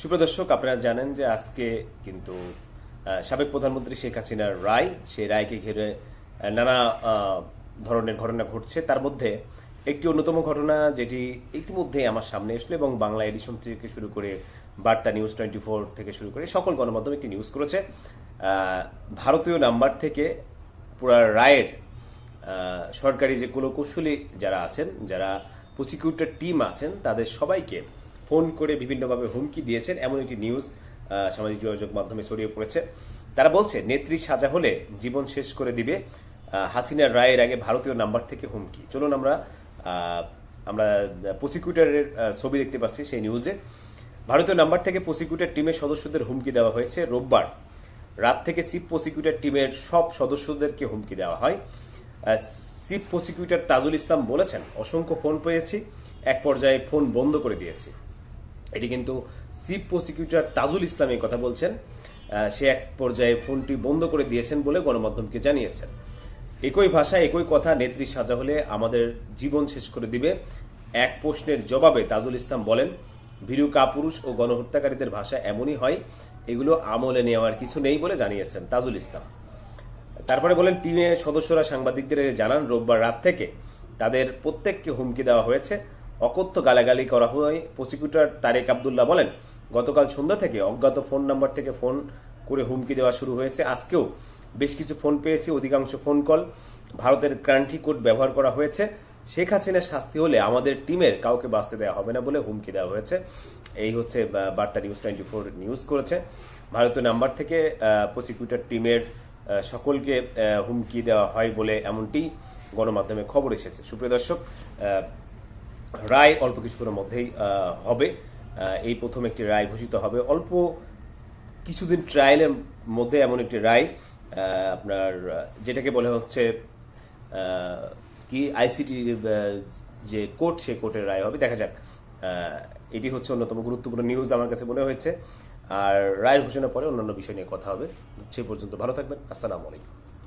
সুপ্রদর্শক, আপনারা জানেন যে আজকে কিন্তু সাবেক প্রধানমন্ত্রী শেখ হাসিনার রায়, সেই রায়কে ঘিরে নানা ধরনের ঘটনা ঘটছে। তার মধ্যে একটি অন্যতম ঘটনা যেটি ইতিমধ্যে আমার সামনে আসলো এবং বাংলা এডিশন থেকে শুরু করে বার্তা নিউজ টোয়েন্টি ফোর থেকে শুরু করে সকল গণমাধ্যম একটি নিউজ করেছে। ভারতীয় নাম্বার থেকে পুরা রায়ের সরকারি যে কুলকৌশলী যারা আছেন, যারা প্রসিকিউটর টিম আছেন, তাদের সবাইকে ফোন করে বিভিন্নভাবে হুমকি দিয়েছেন, এমন একটি নিউজ সামাজিক যোগাযোগ মাধ্যমে ছড়িয়ে পড়েছে। তারা বলছে, নেত্রী সাজা হলে জীবন শেষ করে দিবে। হাসিনা রায়ের আগে ভারতীয় নাম্বার থেকে হুমকি। চলুন আমরা আমরা প্রসিকিউটরের ছবি দেখতে পাচ্ছি সেই নিউজে। ভারতীয় নাম্বার থেকে প্রসিকিউটর টিমের সদস্যদের হুমকি দেওয়া হয়েছে। রোববার রাত থেকে চিফ প্রসিকিউটর টিমের সব সদস্যদেরকে হুমকি দেওয়া হয়। চিফ প্রসিকিউটর তাজুল ইসলাম বলেছেন, অসংখ্য ফোন পেয়েছি, এক পর্যায়ে ফোন বন্ধ করে দিয়েছি। এটি কিন্তু চিফ প্রসিকিউটর তাজুল ইসলাম এই কথা বলছেন। সে এক পর্যায়ে ফোনটি বন্ধ করে দিয়েছেন বলে গণমাধ্যমকে জানিয়েছেন। একই ভাষা, একই কথা, নেত্রী সাজা হলে আমাদের জীবন শেষ করে দিবে। এক প্রশ্নের জবাবে তাজুল ইসলাম বলেন, ভীরু কাপুরুষ ও গণহত্যাকারীদের ভাষা এমনই হয়, এগুলো আমলে নেওয়ার কিছু নেই বলে জানিয়েছেন তাজুল ইসলাম। তারপরে বলেন টিমের সদস্যরা সাংবাদিকদের জানান, রোববার রাত থেকে তাদের প্রত্যেককে হুমকি দেওয়া হয়েছে। অকথ্য গালাগালি করা হয় প্রসিকিউটর তারেক আবদুল্লাহ বলেন, গতকাল সন্ধ্যা থেকে অজ্ঞাত ফোন নাম্বার থেকে ফোন করে হুমকি দেওয়া শুরু হয়েছে। আজকেও বেশ কিছু ফোন পেয়েছি, অধিকাংশ ফোন কল ভারতের ক্রান্তি কোড ব্যবহার করা হয়েছে। শেখ হাসিনার শাস্তি হলে আমাদের টিমের কাউকে বাঁচতে দেওয়া হবে না বলে হুমকি দেওয়া হয়েছে। এই হচ্ছে বার্তা নিউজ টোয়েন্টি ফোর নিউজ করেছে। ভারতীয় নাম্বার থেকে প্রসিকিউটর টিমের সকলকে হুমকি দেওয়া হয় বলে এমনটি গণমাধ্যমে খবর এসেছে। সুপ্রিয় দর্শক রায় অল্প কিছুক্ষণের মধ্যেই হবে। এই প্রথম একটি রায় ঘোষিত হবে। অল্প কিছুদিন ট্রায়ালের মধ্যে এমন একটি রায় আপনার, যেটাকে বলে হচ্ছে কি আইসিটি যে কোর্ট, সে কোর্টের রায় হবে। দেখা যাক। এটি হচ্ছে অন্যতম গুরুত্বপূর্ণ নিউজ আমার কাছে মনে হয়েছে। আর রায়ের ঘোষণার পরে অন্যান্য বিষয় নিয়ে কথা হবে। সে পর্যন্ত ভালো থাকবেন। আসসালামু আলাইকুম।